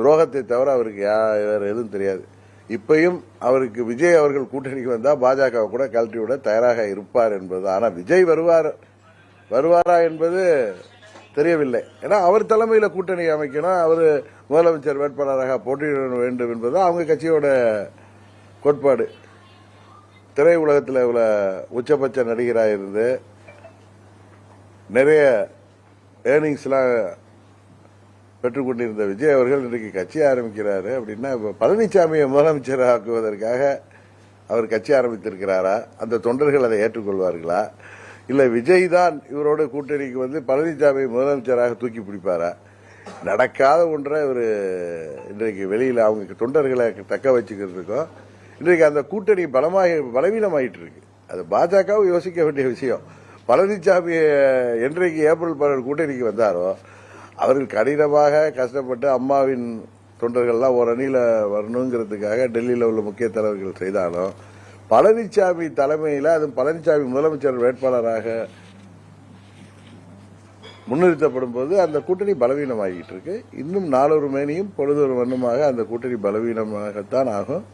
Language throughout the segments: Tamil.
துரோகத்தை தவிர அவருக்கு வேற எதுவும் தெரியாது. இப்பையும் அவருக்கு விஜய் அவர்கள் கூட்டணிக்கு வந்தால் பாஜக கூட கழட்டி விட தயாராக இருப்பார் என்பது. ஆனால் விஜய் வருவார் வருவாரா என்பது தெரியவில்லை. ஏன்னா அவர் தலைமையில் கூட்டணி அமைக்கணும் அவர் முதலமைச்சர் வேட்பாளராக போட்டியிட வேண்டும் என்பது அவங்க கட்சியோட கோட்பாடு. திரை உலகத்தில் இவ்வளோ உச்சபட்ச நடிகராக இருந்து நிறைய ஏர்னிங்ஸ்லாம் பெற்றுக்கொண்டிருந்த விஜய் அவர்கள் இன்றைக்கு கட்சி ஆரம்பிக்கிறாரு அப்படின்னா பழனிசாமியை முதலமைச்சர் ஆக்குவதற்காக அவர் கட்சி ஆரம்பித்திருக்கிறாரா? அந்த தொண்டர்கள் அதை ஏற்றுக்கொள்வார்களா? இல்ல விஜய் தான் இவரோட கூட்டணிக்கு வந்து பழனிசாமி முதலமைச்சராக தூக்கி பிடிப்பாரா? நடக்காத ஒன்றை இவர் இன்றைக்கு வெளியில் அவங்க தொண்டர்களை தக்க வச்சுக்கிறதுக்கும் இன்றைக்கு அந்த கூட்டணி பலமாக பலவீனமாயிட்டு இருக்கு அது பாஜகவும் யோசிக்க வேண்டிய விஷயம். பழனிசாமி என்றைக்கு ஏப்ரல் பதினேழு கூட்டணிக்கு வந்தாரோ அவர்கள் கடினமாக கஷ்டப்பட்டு அம்மாவின் தொண்டர்கள்லாம் ஒரு அணியில் வரணுங்கிறதுக்காக டெல்லியில் உள்ள முக்கிய தலைவர்கள் செய்தாலும் பழனிசாமி தலைமையில் அது பழனிசாமி முதலமைச்சர் வேட்பாளராக முன்னிறுத்தப்படும் போது அந்த கூட்டணி பலவீனமாகிட்டு இருக்கு. இன்னும் நாலொரு மேனியும் பொழுதொரு வண்ணமாக அந்த கூட்டணி பலவீனமாகத்தான் ஆகும்.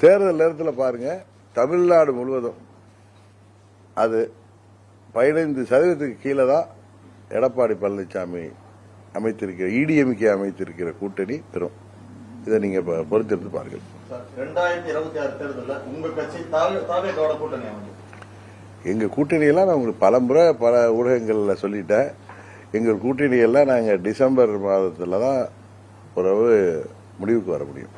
தேர்தல் நேரத்தில் பாருங்க தமிழ்நாடு முழுவதும் அது பதினைந்து சதவீதத்துக்கு கீழே தான் எடப்பாடி பழனிசாமி அமைத்திருக்கிற இடிஎம்கே அமைத்திருக்கிற கூட்டணி பெறும் இதை நீங்க பொறுத்திருந்து பாருங்கள் எங்க கூட்டணியெல்லாம் நான் உங்களுக்கு பல முறை பல ஊடகங்கள்ல சொல்லிட்டேன் எங்கள் கூட்டணியெல்லாம் நாங்க டிசம்பர் மாதத்துல தான் உறவு முடிவுக்கு வர முடியும்